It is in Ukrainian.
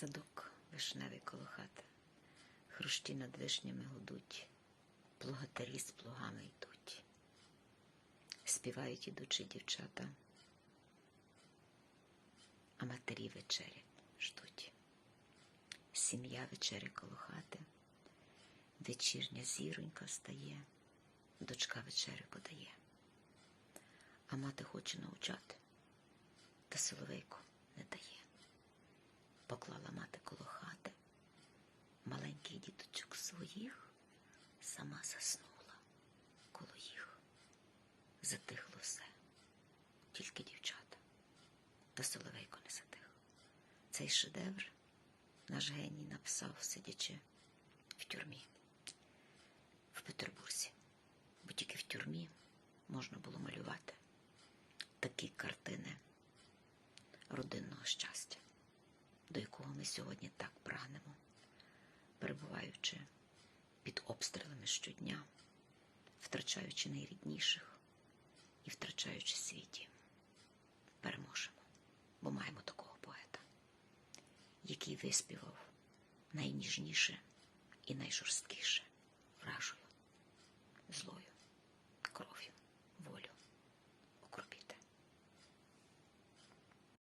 Садок вишневий коло хати, хрущі над вишнями гудуть, плугатарі з плугами йдуть. Співають ідучі дівчата, а матері вечері ждуть. Сім'я вечері коло хати, вечірня зіронька стає, дочка вечерю подає, а мати хоче навчати, та соловейку не дає. Поклала мати коло хати. Маленьких діточок своїх, сама заснула коло їх. Затихло все, тільки дівчата, та соловейко не затих. Цей шедевр наш геній написав, сидячи в тюрмі. В Петербурзі, бо тільки в тюрмі можна було малювати такі картини родинного щастя, до якого ми сьогодні так прагнемо, перебуваючи під обстрілами щодня, втрачаючи найрідніших і втрачаючи свій дім. Переможемо, бо маємо такого поета, який виспівав найніжніше і найжорсткіше вражою